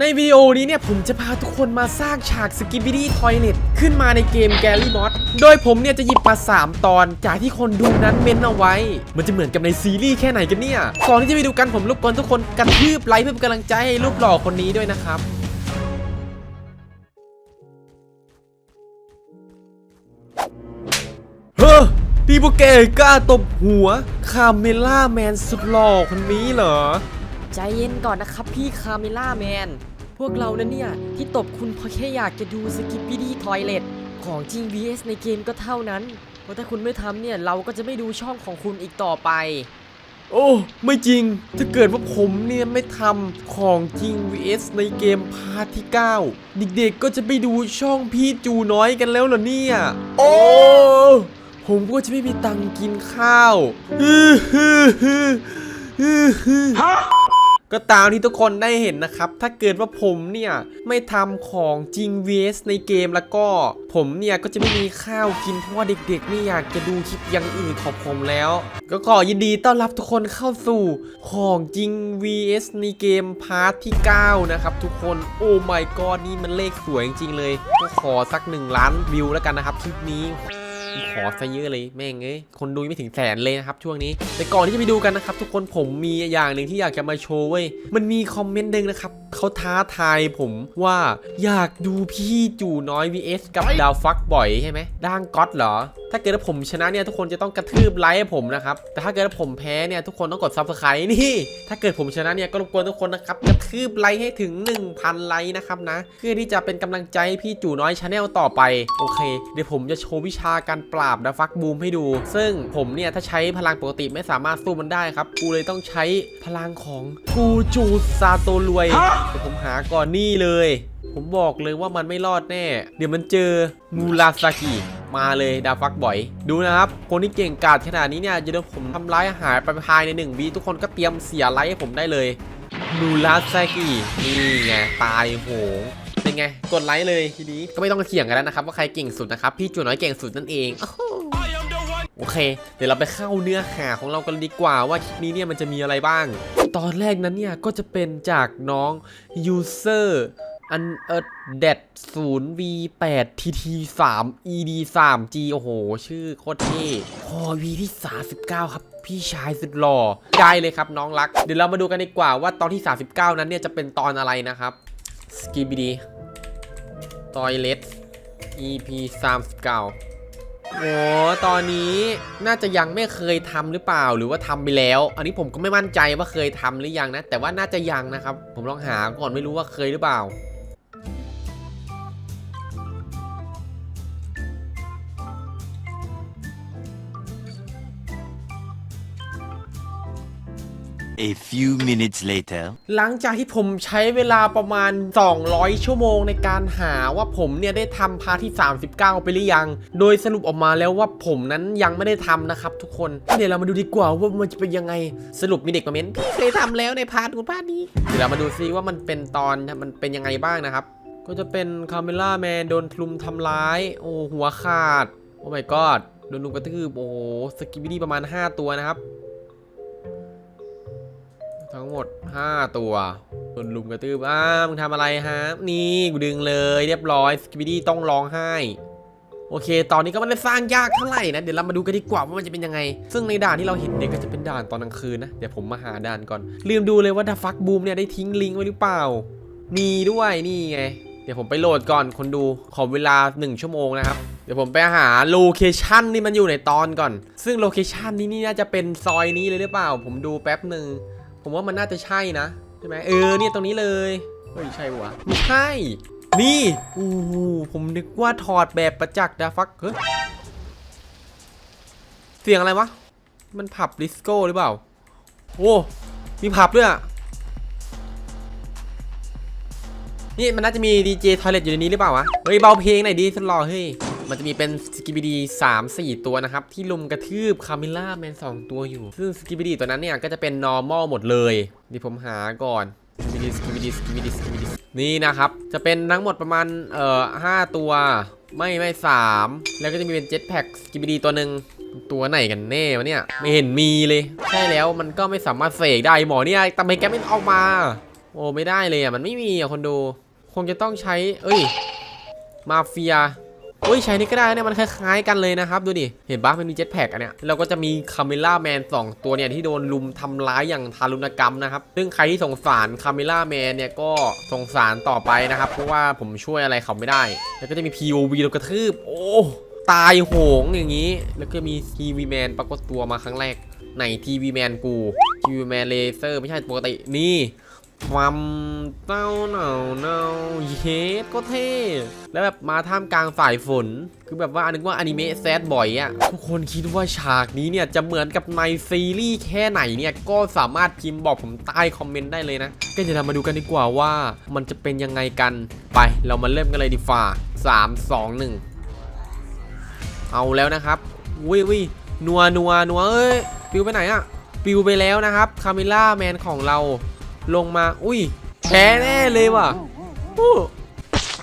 ในวิดีโอนี้เนี่ยผมจะพาทุกคนมาสร้างฉากสกิบิดี้ทอยเลตขึ้นมาในเกมแกลลี่มอ d โดยผมเนี่ยจะหยิบมา 3 ตอนจากที่คนดูนั้นเม้นเอาไว้ มันจะเหมือนกับในซีรีส์แค่ไหนกันเนี่ย ก่อนที่จะไปดูกันผมรบกวนทุกคนกระทืบไลค์เพื่อเป็นกำลังใจให้รูปหล่อคนนี้ด้วยนะครับเฮ้อนี่พวกแกกล้าตบหัวคาเมล่าแมนสุดหล่อคนนี้เหรอ ใจเย็นก่อนนะครับพี่คาเมล่าแมน พวกเรานั้นเนี่ย ที่ตบคุณเพราะแค่อยากจะดูสกิปปี้ดีทอยเลตของจริง vs ในเกมก็เท่านั้น เพราะถ้าคุณไม่ทำเนี่ย เราก็จะไม่ดูช่องของคุณอีกต่อไป โอ้ ไม่จริง ถ้าเกิดว่าผมเนี่ยไม่ทำของจริง vs ในเกมพาร์ทที่ 9 เด็กๆก็จะไปดูช่องพี่จูน้อยกันแล้วเหรอเนี่ย โอ้ผมก็จะไม่มีตังค์กินข้าวฮือฮือฮือฮือฮือ ก็ตามที่ทุกคนได้เห็นนะครับ ถ้าเกิดว่าผมเนี่ย ไม่ทำของจริง vs ในเกมแล้วก็ผมเนี่ย ก็จะไม่มีข้าวกิน เพราะว่าเด็กๆไม่อยากจะดูคลิปอย่างอื่นของผมแล้ว ก็ขอยินดีต้อนรับทุกคนเข้าสู่ของจริง vs ในเกมพาร์ทที่ 9 นะครับ ทุกคนโอ้ my god นี่มันเลขสวยจริงๆเลย ก็ขอสัก 1 ล้านวิวแล้วกันนะครับคลิปนี้ ขอซะเยอะเลยแม่งเอ้ยคนดูไม่ถึงแสนเลยนะครับช่วงนี้ แต่ก่อนที่จะไปดูกันนะครับทุกคนผมมีอย่างหนึ่งที่อยากจะมาโชว์เว้ยมันมีคอมเมนต์หนึ่งนะครับเขาท้าทายผมว่าอยากดูพี่จู่น้อย vs กับดาวฟักบ่อยใช่ไหมด่างก๊อตเหรอถ้าเกิดว่าผมชนะเนี่ยทุกคนจะต้องกระทืบไลค์ให้ผมนะครับ แต่ถ้าเกิดว่าผมแพ้เนี่ยทุกคนต้องกด subscribe นี่ ถ้าเกิดผมชนะเนี่ยก็รบกวนทุกคนนะครับกระทืบไลค์ให้ถึง 1,000 ไลค์นะครับนะ เพื่อที่จะเป็นกำลังใจพี่จู่น้อยชาแนลต่อไป โอเค เดี๋ยวผมจะโชว์วิชาการปราบดาฟักบูมให้ดู ซึ่งผมเนี่ยถ้าใช้พลังปกติไม่สามารถสู้มันได้ครับ กูเลยต้องใช้พลังของกูจูซาโตรวยเดี๋ยวผมหาก่อนนี่เลย ผมบอกเลยว่ามันไม่รอดแน่ เดี๋ยวมันเจอมูราซากิมาเลยดาฟักบ่อย ดูนะครับ คนที่เก่งกาจขนาดนี้เนี่ยจะโดนผมทำร้ายหายไปภายในหนึ่งวิทุกคนก็เตรียมเสียไลค์ให้ผมได้เลยมูราซากินี่ไงตายโหงเป็นไงกดไลค์เลยทีนี้ก็ไม่ต้องเถียงกันแล้วนะครับว่าใครเก่งสุดนะครับพี่จูน้อยเก่งสุดนั่นเองโอเค เดี๋ยวเราไปเข้าเนื้อหาของเรากันดีกว่าว่าคลิปนี้เนี่ยมันจะมีอะไรบ้าง ตอนแรกนั้นเนี่ยก็จะเป็นจากน้อง user อั อันเออเด็ดศูนย์ v 8 tt 3 ed 3 g โอ้โห ชื่อโคตรเท่พอ v ที่39ครับ พี่ชายสุดหล่อได้เลยครับน้องรัก เดี๋ยวเรามาดูกันดีกว่าว่าตอนที่ 39 นั้นเนี่ยจะเป็นตอนอะไรนะครับสกีบีดีตอยเลส EP 39โอ้ตอนนี้น่าจะยังไม่เคยทำหรือเปล่าหรือว่าทำไปแล้ว อันนี้ผมก็ไม่มั่นใจว่าเคยทำหรือยังนะ แต่ว่าน่าจะยังนะครับ ผมลองหาก่อนไม่รู้ว่าเคยหรือเปล่า A few minutes later. หลังจากที่ผมใช้เวลาประมาณ 200 ชั่วโมงในการหาว่าผมเนี่ยได้ทำพาที่ 39 ไปหรือยัง โดยสรุปออกมาแล้วว่าผมนั้นยังไม่ได้ทำนะครับทุกคน เดี๋ยวเรามาดูดีกว่าว่ามันจะเป็นยังไง สรุปมีเด็กมาเม้นพี่เคยทำแล้วในพาร์ทคุณพาร์ทนี้ เดี๋ยวเรามาดูซิว่ามันเป็นตอนมันเป็นยังไงบ้างนะครับ ก็จะเป็นคาเมล่าแมนโดนคลุมทำร้าย โอ้หัวขาด โอ้ my god โดนลุมกระทืบโอ้สกิบิดี้ประมาณ 5 ตัวนะครับ ทั้งหมด 5 ตัวโดนลุมกระตืบอ้ามึงทำอะไรฮะ นี่กูดึงเลยเรียบร้อยสกิบดี้ต้องร้องไห้โอเค ตอนนี้ก็ไม่ได้สร้างยากเท่าไหร่นะ เดี๋ยวเรามาดูกันดีกว่าว่ามันจะเป็นยังไง ซึ่งในด่านที่เราเห็นเนี่ยก็จะเป็นด่านตอนกลางคืนนะ เดี๋ยวผมมาหาด่านก่อน ลืมดูเลยว่าดาฟักบูมเนี่ยได้ทิ้งลิงก์ไว้หรือเปล่า มีด้วยนี่ไง เดี๋ยวผมไปโหลดก่อนคนดู ขอเวลา 1 ชั่วโมงนะครับ เดี๋ยวผมไปหาโลเคชันที่มันอยู่ในตอนก่อน ซึ่งโลเคชันนี้นี่น่าจะเป็นซอยนี้เลยหรือเปล่า ผมดูแป๊บหนึ่ง ผมว่ามันน่าจะใช่นะใช่ไหมเออเนี่ยตรงนี้เลยเฮ้ยใช่ปะวะไม่ใช่ นี่อู้หูผมนึกว่าถอดแบบประจักษ์ดาฟักเฮ้ยเสียงอะไรวะมันผับดิสโก้หรือเปล่าโอ้มีผับด้วยอะนี่มันน่าจะมีดีเจทอยเลตอยู่ในนี้หรือเปล่าวะ เฮ้ยเบาเพลงหน่อยดีสุดหล่อเฮ้ย มันจะมีเป็นสกิบิดี3 4ตัวนะครับ ที่ลุมกระทืบคาเมล่าแมน2ตัวอยู่ ซึ่งสกิบิดีตัวนั้นเนี่ยก็จะเป็น normal หมดเลยเดี๋ยวผมหาก่อนสกิบิดีสกิบิดีสกิบิดีสกิบิดีนี่นะครับ จะเป็นทั้งหมดประมาณเอ่อ5ตัว ไม่ไม่สามแล้วก็จะมีเป็นเจ็ตแพ็กสกิบิดีตัวหนึ่งตัวไหนกันแน่วะเนี่ยไม่เห็นมีเลยใช่แล้วมันก็ไม่สามารถเสกได้หมอเนี่ยทำไมแกไม่ออกมา โอ้ไม่ได้เลยอะมันไม่มีอะคนดู คงจะต้องใช้ เอ้ย มาเฟีย อ้ยใช้นี่ก็ได้เนี่ยมันคล้ายๆกันเลยนะครับดูดิเห็นปะมันมีเจ็ตแพ็กอันเนี้ยเราก็จะมีคาเมล่าแมนสองตัวเนี่ยที่โดนลุมทำร้ายอย่างทารุณกรรมนะครับซึ่งใครที่สงสารคาเมล่าแมนเนี่ยก็สงสารต่อไปนะครับเพราะว่าผมช่วยอะไรเขาไม่ได้ แล้วก็จะมี POV โดนกระทืบโอ้ตายโหงอย่างนี้ แล้วก็มีทีวีแมนปรากฏตัวมาครั้งแรกไหนทีวีแมนกูทีวีแมนเลเซอร์ไม่ใช่ปกตินี่ ความเต้าหนาวหนาเยสก็เท่ แล้วแบบมาท่ามกลางสายฝน คือแบบว่านึกว่าอนิเมะแซดบ่อยอะทุกคนคิดว่าฉากนี้เนี่ย จะเหมือนกับในซีรีส์แค่ไหนเนี่ย ก็สามารถพิมพ์บอกผมใต้คอมเมนต์ได้เลยนะ ก็จะเรามาดูกันดีกว่าว่ามันจะเป็นยังไงกัน ไปเรามาเริ่มกันเลยดีฝ่า3 2 1เอาแล้วนะครับวิวินัวนัวนัวเอ้ย ปิวไปไหนอะปิวไปแล้วนะครับ คาเมล่าแมนของเรา ลงมา อุ้ยแพ้แน่เลยว่ะโอ้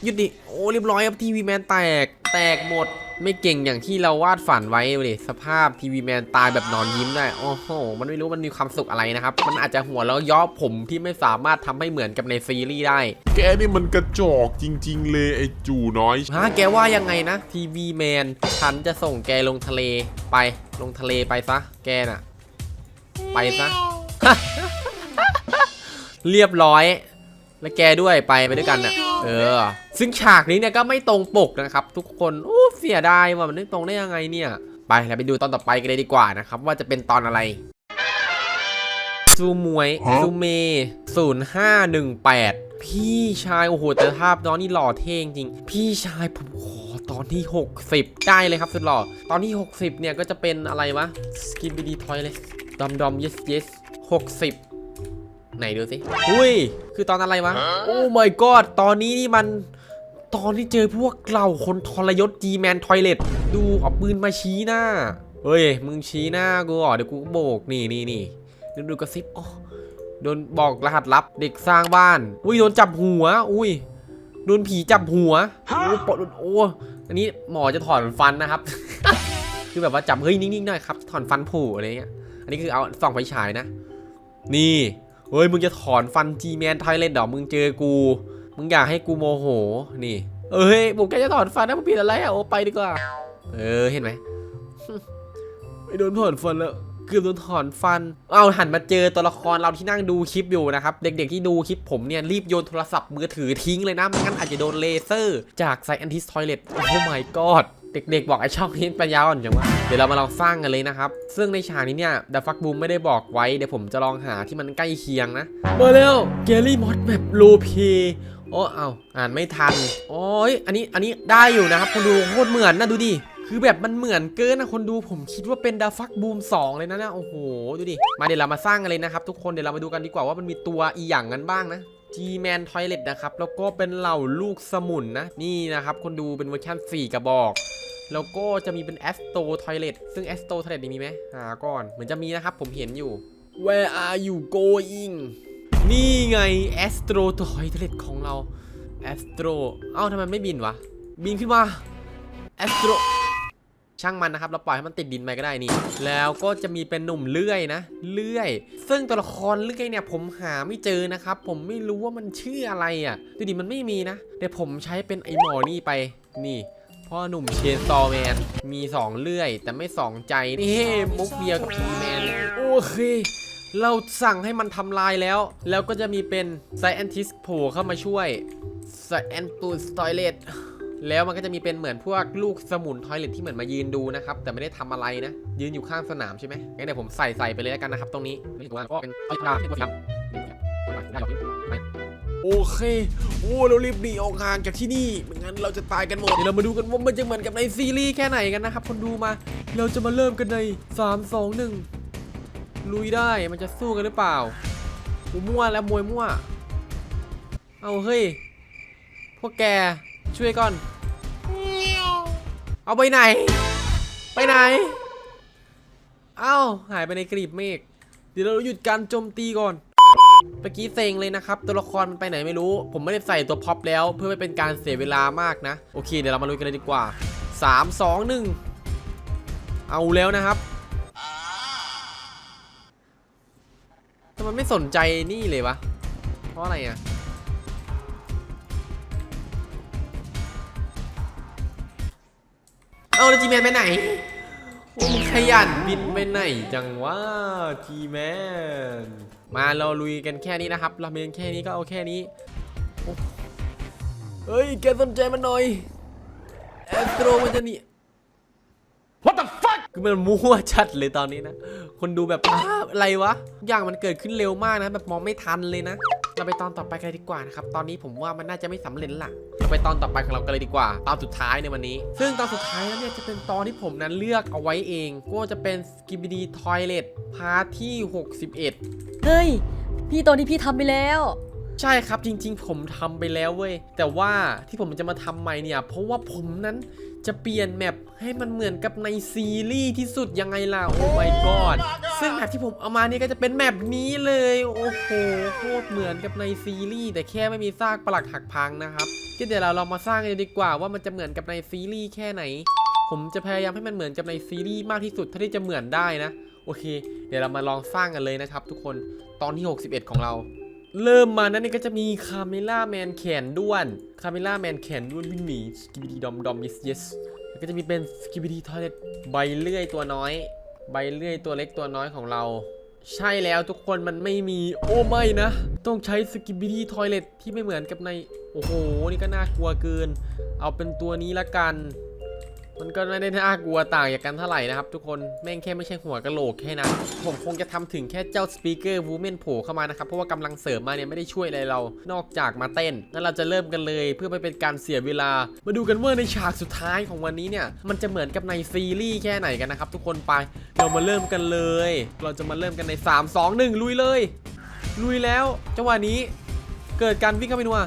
หยุดดิ โอ้เรียบร้อยครับทีวีแมนแตก แตกหมด ไม่เก่งอย่างที่เราวาดฝันไว้เลยสภาพทีวีแมนตายแบบนอนยิ้มได้ โอ้โห มันไม่รู้มันมีความสุขอะไรนะครับ มันอาจจะหัวแล้วย่อผมที่ไม่สามารถทำให้เหมือนกับในซีรีส์ได้ แกนี่มันกระจอกจริง ๆ เลยไอ้จูน้อยฮะแกว่ายังไงนะทีวีแมน ฉันจะส่งแกลงทะเลไป ลงทะเลไปซะ แกน่ะ ไปซะ เรียบร้อย และแกด้วยไปไปด้วยกันน่ะ เออ ซึ่งฉากนี้เนี่ยก็ไม่ตรงปกนะครับ ทุกคนโอ้เสียดายว่ามันไม่ตรงได้ยังไงเนี่ยไปเราไปดูตอนต่อไปกันเลยดีกว่านะครับ ว่าจะเป็นตอนอะไรซูมวยฮะซูเมศูนย์ห้าหนึ่งแปดพี่ชาย โอ้โห แต่ภาพน้องนี่หล่อเท่งจริง พี่ชายผมขอตอนที่ 60 ได้เลยครับสุดหล่อ ตอนที่ 60 เนี่ยก็จะเป็นอะไรวะ สกินบีดีทอยเลยดอมดอม yes yes 60 ไหนดูสิอุ้ย คือตอนอะไรวะ โอ้ my god ตอนนี้นี่มัน ตอนที่เจอพวกเหล่าคนทรยศ G-Man Toilet ดูเอาปืนมาชี้หน้า เฮ้ย มึงชี้หน้ากูเหรอเดี๋ยวกูก็โบก นี่นี่นี่ดูดูกระซิบอ๋อโดนบอกรหัสลับเด็กสร้างบ้าน อุ้ยโดนจับหัว อุ้ยโดนผีจับหัว โอ้ปอดโอ้อันนี้หมอจะถอนฟันนะครับ คือแบบว่าจับเฮ้ยนิ่งๆหน่อยครับถอนฟันผุอะไรเงี้ย อันนี้คือเอาส่องไฟฉายนะ นี่เฮ้ยมึงจะถอนฟัน G-Man Toilet เหรอมึงเจอกู มึงอยากให้กูโมโห นี่ เอ้ยผมแค่จะถอนฟันนะมึงผิดอะไรอะโอ้ไปดีกว่า เออเห็นไหมไม่โดนถอนฟันแล้วเกือบโดนถอนฟัน เอาหันมาเจอตัวละครเราที่นั่งดูคลิปอยู่นะครับ เด็กๆที่ดูคลิปผมเนี่ย รีบโยนโทรศัพท์มือถือทิ้งเลยนะ ไม่งั้นอาจจะโดนเลเซอร์ จากไซแอนติสทอยเลตโอ้ my god เด็กๆ บอกไอช่องนี้ปัญญาอ่อนจังวะเดี๋ยวเรามาลองสร้างกันเลยนะครับ ซึ่งในฉากนี้เนี่ยดัฟฟักบูมไม่ได้บอกไว้ เดี๋ยวผมจะลองหาที่มันใกล้เคียงนะมาแล้วเกลลี่มอสแบบโลเพโอ้เอาอ่านไม่ทันโอ้ยอันนี้อันนี้ได้อยู่นะครับคนดูโคตรเหมือนนะดูดิคือแบบมันเหมือนเกินนะคนดูผมคิดว่าเป็นดาฟักบูม2เลยนะนี่ยโอ้โหดูดิมาเดี๋ยวเรามาสร้างกันเลยนะครับทุกคนเดี๋ยวเรามาดูกันดีกว่าว่ามันมีตัวอีหยังกันบ้างนะ G-Man Toilet นะครับ แล้วก็เป็นเหล่าลูกสมุนนะ นี่นะครับ คนดูเป็นเวอร์ชัน4 กระบอก แล้วก็จะมีเป็น Astro Toilet ซึ่ง Astro Toilet นี่มีไหมหาก่อน เหมือนจะมีนะครับ ผมเห็นอยู่ Where are you going นี่ไง Astro Toilet ของเรา Astro เอ้าทำไมไม่บินวะ บินขึ้นมา Astro ช่างมันนะครับ เราปล่อยให้มันติดดินไปก็ได้นี่ แล้วก็จะมีเป็นหนุ่มเลื่อยนะ เลื่อย ซึ่งตัวละครเลื่อยเนี่ยผมหาไม่เจอนะครับ ผมไม่รู้ว่ามันชื่ออะไรอะดูดิมันไม่มีนะ เดี๋ยวผมใช้เป็นไอหมอนี่ไป นี่ พ่อหนุ่มเชนซอแมน มี2เลื่อย แต่ไม่2ใจ นี่มุกเดียวกับพีแมนโอเค เราสั่งให้มันทำลายแล้ว แล้วก็จะมีเป็นไซแอนติสโผล่เข้ามาช่วยไซแอนตูสทอยเลตแล้วมันก็จะมีเป็นเหมือนพวกลูกสมุนทอยเลตที่เหมือนมายืนดูนะครับ แต่ไม่ได้ทำอะไรนะ ยืนอยู่ข้างสนามใช่ไหมงั้นเดี๋ยวผมใส่ใส่ไปเลยแล้วกันนะครับ ตรงนี้นี่ถือว่าก็เป็นไอ้ดาที่ผมทำ โอเค โอ้เรารีบหนีออกห่างจากที่นี่ไม่งั้นเราจะตายกันหมดเดี๋ยวเรามาดูกันว่ามันจะเหมือนกับในซีรีส์แค่ไหนกันนะครับคนดูมา เราจะมาเริ่มกันใน 3 2 1 ลุยได้มันจะสู้กันหรือเปล่าอูมั่วแล้วมวยมั่ว เอาเฮ้ย พวกแกช่วยก่อน เอาไปไหน ไปไหน เอ้าหายไปในกลีบเมฆ เดี๋ยวเราหยุดการโจมตีก่อน เมื่อกี้เซ็งเลยนะครับ ตัวละครมันไปไหนไม่รู้ ผมไม่ได้ใส่ตัวพ็อปแล้ว เพื่อไม่เป็นการเสียเวลามากนะ โอเค เดี๋ยวเรามาลุยกันเลยดีกว่า 3 2 1 เอาแล้วนะครับทำไมไม่สนใจนี่เลยวะ เพราะอะไรอะเอาแล้วจีแมนไปไหนโอ้ขยันบินไปไหนจังวะจีแมน มาเราลุยกันแค่นี้นะครับเราเมนแค่นี้ก็เอาแค่นี้โอ้เฮ้ยแกสนใจมันหน่อยแอสโตรมันจะหนี What the fuck คือมันมั่วชัดเลยตอนนี้นะ คนดูแบบอ้าวอะไรวะ อย่างมันเกิดขึ้นเร็วมากนะ แบบมองไม่ทันเลยนะ เราไปตอนต่อไปกันเลยดีกว่านะครับตอนนี้ผมว่ามันน่าจะไม่สำเร็จละเราไปตอนต่อไปของเรากันเลยดีกว่า ตอนสุดท้ายในวันนี้ ซึ่งตอนสุดท้ายแล้วเนี่ยจะเป็นตอนที่ผมนั้นเลือกเอาไว้เอง ก็จะเป็นสกิบดีทอยเลตพาร์ทที่ 61 เฮ้ย พี่ตอนนี้พี่ทำไปแล้ว ใช่ครับจริงๆ ผมทำไปแล้วเว้ย แต่ว่าที่ผมจะมาทำใหม่เนี่ย เพราะว่าผมนั้นจะเปลี่ยนแมปให้มันเหมือนกับในซีรีส์ที่สุดยังไงล่ะ โอ้ my god ซึ่งแมปที่ผมเอามาเนี่ยก็จะเป็นแมปนี้เลย โอ้โหโคตรเหมือนกับในซีรีส์แต่แค่ไม่มีซากปลักหักพังนะครับก็เดี๋ยวเราลองมาสร้างกันดีกว่าว่ามันจะเหมือนกับในซีรีส์แค่ไหน ผมจะพยายามให้มันเหมือนกับในซีรีส์มากที่สุดเท่าที่จะเหมือนได้นะ โอเค เดี๋ยวเรามาลองสร้างกันเลยนะครับ ทุกคนตอนที่ 61 ของเรา เริ่มมานั้นนี่ก็จะมีคาเมล่าแมนแขนด้วนคาเมล่าแมนแขนด้วนวิ่งหนีสกิบิดีดอมดอม yes yes แล้วก็จะมีเป็นสกิบิดีทอยเลตใบเลื่อยตัวน้อย ใบเลื่อยตัวเล็กตัวน้อยของเรา ใช่แล้วทุกคนมันไม่มีโอ้ไม่นะ ต้องใช้สกิบิดีทอยเลตที่ไม่เหมือนกับใน โอ้โห นี่ก็น่ากลัวเกิน เอาเป็นตัวนี้ละกัน มันก็ไม่ได้น่ากลัวต่างจากกันเท่าไหร่นะครับทุกคนแม่งแค่ไม่ใช่หัวกะโหลกแค่นั้น ผมคงจะทำถึงแค่เจ้าสปีกเกอร์วูแมนโผล่เข้ามานะครับเพราะว่ากำลังเสริมมาเนี่ยไม่ได้ช่วยอะไรเรานอกจากมาเต้นงั้นเราจะเริ่มกันเลยเพื่อไม่เป็นการเสียเวลา มาดูกันว่าในฉากสุดท้ายของวันนี้เนี่ยมันจะเหมือนกับในซีรีส์แค่ไหนกันนะครับทุกคนไปเรามาเริ่มกันเลย เราจะมาเริ่มกันใน 3 2 1 ลุยเลย ลุยแล้วจังหวะนี้เกิดการวิ่งเข้าไปนัว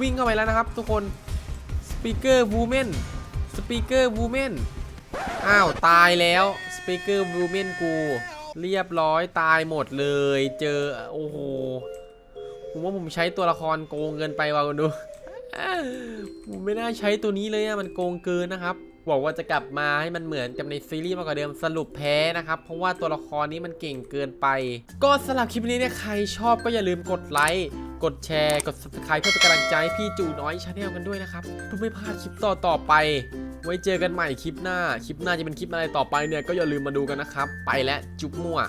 วิ่งเข้าไปแล้วนะครับ ทุกคนสปีกเกอร์วูแมน สปีกเกอร์วูแมนอ้าว ตายแล้วสปีกเกอร์วูแมนกู เรียบร้อยตายหมดเลย เจอ โอ้โหผมว่าผมใช้ตัวละครโกงเกินไปว่ะคุณดูผมไม่น่าใช้ตัวนี้เลยอะมันโกงเกินนะครับบอกว่าจะกลับมาให้มันเหมือนกับในซีรีส์มากกว่าเดิมสรุปแพ้นะครับ เพราะว่าตัวละครนี้มันเก่งเกินไป ก็สำหรับคลิปนี้เนี่ยใครชอบก็อย่าลืมกดไลค์กดแชร์ กด subscribe เพื่อเป็นกำลังใจให้พี่จูน้อยชาแนลกันด้วยนะครับเพื่อไม่พลาดคลิปต่อต่อๆไป ไว้เจอกันใหม่คลิปหน้า คลิปหน้าจะเป็นคลิปอะไรต่อไปเนี่ยก็อย่าลืมมาดูกันนะครับ ไปแล้วจุ๊บมั่ว